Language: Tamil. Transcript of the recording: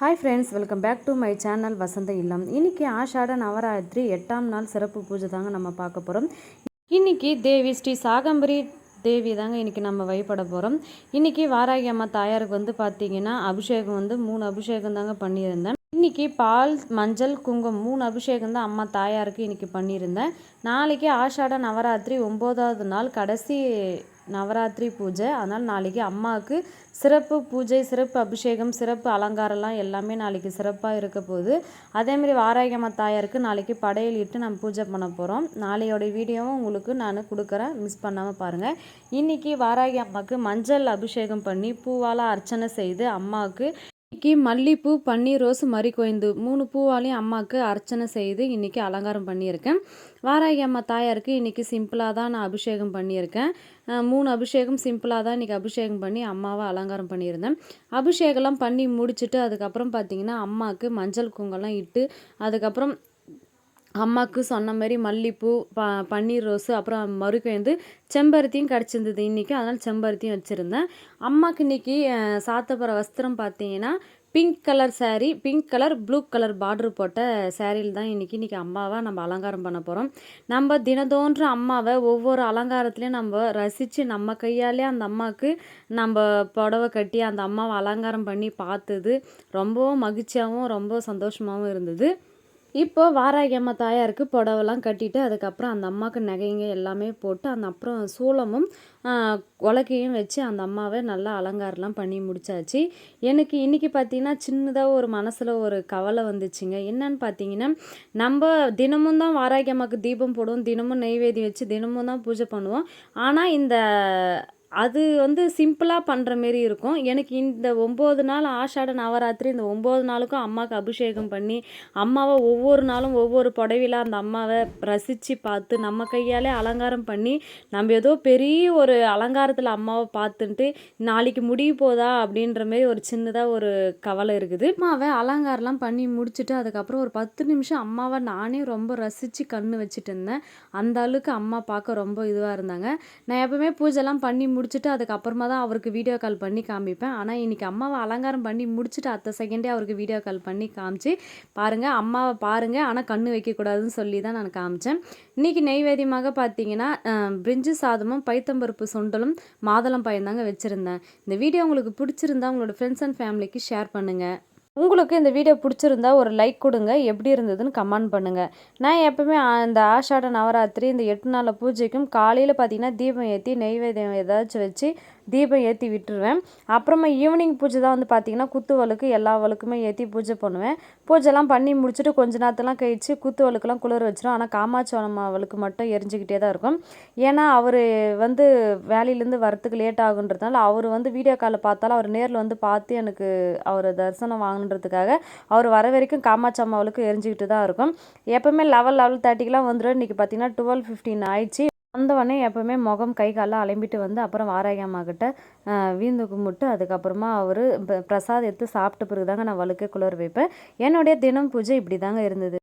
Hi friends welcome back to my channel Vasantha Illam இன்றைக்கி ஆஷாட நவராத்திரி எட்டாம் நாள் சிறப்பு பூஜை தாங்க நம்ம பார்க்க போகிறோம் இன்றைக்கி தேவி ஸ்ரீ சாகம்பரி தேவி தாங்க இன்றைக்கி நம்ம வழிபட போகிறோம் இன்றைக்கி வாராகி அம்மா தாயாருக்கு வந்து பார்த்தீங்கன்னா அபிஷேகம் வந்து மூணு அபிஷேகம் தாங்க பண்ணியிருந்தேன். இன்னைக்கு பால் மஞ்சள் குங்குமம் மூணு அபிஷேகம் தான் அம்மா தாயாருக்கு இன்னைக்கு பண்ணியிருந்தேன். நாளைக்கு ஆஷாட நவராத்திரி ஒம்போதாவது நாள் கடைசி நவராத்திரி பூஜை. அதனால் நாளைக்கு அம்மாவுக்கு சிறப்பு பூஜை சிறப்பு அபிஷேகம் சிறப்பு அலங்காரம்லாம் எல்லாமே நாளைக்கு சிறப்பாக இருக்க போகுது. அதேமாரி வாராகி அம்மா தாயாருக்கு நாளைக்கு படையல் இட்டு நம்ம பூஜை பண்ண போகிறோம் நாளையோட வீடியோவும் உங்களுக்கு நான் கொடுக்குறேன். மிஸ் பண்ணாமல் பாருங்கள் இன்றைக்கி வாராகி அம்மாவுக்கு மஞ்சள் அபிஷேகம் பண்ணி பூவால் அர்ச்சனை செய்து அம்மாவுக்கு இன்றைக்கி மல்லிப்பூ பன்னீர் ரோஸ் மறிக்கொய்ந்து மூணு பூவாலையும் அம்மாவுக்கு அர்ச்சனை செய்து இன்றைக்கி அலங்காரம் பண்ணியிருக்கேன். வாராகி அம்மா தாயாருக்கு இன்றைக்கி சிம்பிளாக தான் நான் அபிஷேகம் பண்ணியிருக்கேன். மூணு அபிஷேகம் சிம்பிளாக தான் இன்றைக்கி அபிஷேகம் பண்ணி அம்மாவை அலங்காரம் பண்ணியிருந்தேன். அபிஷேகம்லாம் பண்ணி முடிச்சுட்டு அதுக்கப்புறம் பார்த்திங்கன்னா அம்மாவுக்கு மஞ்சள் குங்கெல்லாம் இட்டு அதுக்கப்புறம் அம்மாவுக்கு சொன்ன மாதிரி மல்லிப்பூ ப பன்னீர் ரோஸு அப்புறம் மறுக்கேந்து செம்பருத்தியும் கிடச்சிருந்தது இன்றைக்கி அதனால் செம்பருத்தியும் வச்சுருந்தேன். அம்மாவுக்கு இன்றைக்கி சாத்த வஸ்திரம் பார்த்தீங்கன்னா pink colour sari pink colour blue colour border போட்ட சேரீயில் தான் இன்றைக்கி இன்றைக்கி அம்மாவை நம்ம அலங்காரம் பண்ண போகிறோம் நம்ம தினதோன்ற அம்மாவை ஒவ்வொரு அலங்காரத்துலேயும் நம்ம ரசித்து நம்ம கையாலே அந்த அம்மாவுக்கு நம்ம புடவை கட்டி அந்த அம்மாவை அலங்காரம் பண்ணி பார்த்தது ரொம்பவும் மகிழ்ச்சியாகவும் ரொம்ப சந்தோஷமாகவும் இருந்தது. இப்போ வாராகி அம்மா தாயாருக்கு புடவெல்லாம் கட்டிட்டு அதுக்கப்புறம் அந்த அம்மாவுக்கு நகைங்க எல்லாமே போட்டு அந்த அப்புறம் சூளமும் உலக்கையும் வச்சு அந்த அம்மாவை நல்லா அலங்காரம்லாம் பண்ணி முடிச்சாச்சு. எனக்கு இன்றைக்கி பார்த்தீங்கன்னா சின்னதாக ஒரு மனசில் ஒரு கவலை வந்துச்சுங்க. என்னன்னு பார்த்தீங்கன்னா நம்ம தினமும் தான் வாராகி அம்மாவுக்கு தீபம் போடுவோம் தினமும் நெய்வேதி வச்சு தினமும் தான் பூஜை பண்ணுவோம். ஆனால் இந்த அது வந்து சிம்பிளாக பண்ணுற மாரி இருக்கும். எனக்கு இந்த ஒம்பது நாள் ஆஷாட நவராத்திரி இந்த ஒம்பது நாளுக்கும் அம்மாவுக்கு அபிஷேகம் பண்ணி அம்மாவை ஒவ்வொரு நாளும் ஒவ்வொரு புடவையில் அந்த அம்மாவை ரசித்து பார்த்து நம்ம கையாலே அலங்காரம் பண்ணி நம்ம ஏதோ பெரிய ஒரு அலங்காரத்தில் அம்மாவை பார்த்துன்ட்டு நாளைக்கு முடிய போதா அப்படின்ற மாரி ஒரு சின்னதாக ஒரு கவலை இருக்குது. அம்மாவை அலங்காரம்லாம் பண்ணி முடிச்சுட்டு அதுக்கப்புறம் ஒரு பத்து நிமிஷம் அம்மாவை நானே ரொம்ப ரசித்து கண்ணு வச்சுட்டு இருந்தேன். அந்த அளவுக்கு அம்மா பார்க்க ரொம்ப இதுவாக இருந்தாங்க. நான் எப்பவுமே பூஜைலாம் பண்ணி முடிச்சுட்டு அதுக்கப்புறமா தான் அவருக்கு வீடியோ கால் பண்ணி காமிப்பேன். ஆனால் இன்றைக்கி அம்மாவை அலங்காரம் பண்ணி முடிச்சுட்டு அத்த செகண்டே அவருக்கு வீடியோ கால் பண்ணி காமிச்சு பாருங்கள் அம்மாவை பாருங்கள் ஆனால் கண்ணு வைக்கக்கூடாதுன்னு சொல்லி தான் நான் காமிச்சேன். இன்றைக்கி நெய்வேதியமாக பார்த்தீங்கன்னா பிரிஞ்சு சாதமும் பைத்தம்பருப்பு சுண்டலும் மாதளம் பயந்தாங்க வச்சுருந்தேன். இந்த வீடியோ உங்களுக்கு பிடிச்சிருந்தா உங்களோட ஃப்ரெண்ட்ஸ் அண்ட் ஃபேமிலிக்கு ஷேர் பண்ணுங்கள் உங்களுக்கு இந்த வீடியோ பிடிச்சிருந்தா ஒரு லைக் கொடுங்க. எப்படி இருந்ததுன்னு கமெண்ட் பண்ணுங்கள் நான் எப்போவுமே இந்த ஆஷாட நவராத்திரி இந்த எட்டு நாள் பூஜைக்கும் காலையில் பார்த்தீங்கன்னா தீபம் ஏற்றி நெய்வேதியம் ஏதாச்சும் வச்சு தீபம் ஏற்றி விட்டுருவேன். அப்புறமா ஈவினிங் பூஜை தான் வந்து பார்த்திங்கன்னா குத்து வலுக்கு எல்லா வழுக்குமே ஏற்றி பூஜை பண்ணுவேன். பூஜைலாம் பண்ணி முடிச்சுட்டு கொஞ்ச நேரத்தெல்லாம் கழிச்சு குத்து வழுக்கெல்லாம் குளிர் வச்சிடும் ஆனால் காமாட்சி அவளுக்கு மட்டும் எரிஞ்சிக்கிட்டே தான் இருக்கும். ஏன்னா அவர் வந்து வேலையிலேருந்து வரத்துக்கு லேட் ஆகுன்றதுனால அவர் வந்து வீடியோ காலில் பார்த்தாலும் அவர் நேரில் வந்து பார்த்து எனக்கு அவர் தரிசனம் பண்ணுறதுக்காக அவர் வர வரைக்கும் காமாட்சி அம்மாவுக்கு எரிஞ்சிக்கிட்டு தான் இருக்கும். எப்போவுமே லெவல் லெவல் தேர்ட்டிக்கெலாம் வந்துடும் இன்றைக்கி பார்த்தீங்கன்னா டுவெல் ஃபிஃப்டின் ஆயிடுச்சு. வந்தவொடனே எப்போவுமே முகம் கை காலெலாம் அலம்பிட்டு வந்து அப்புறம் வாராகி அம்மா கிட்ட வீந்து கும்பிட்டு அதுக்கப்புறமா அவர் பிரசாதம் எடுத்து சாப்பிட்ட பிறகு தாங்க நான் வழுக்க குளிர் வைப்பேன். என்னுடைய தினம் பூஜை இப்படி தாங்க இருந்தது.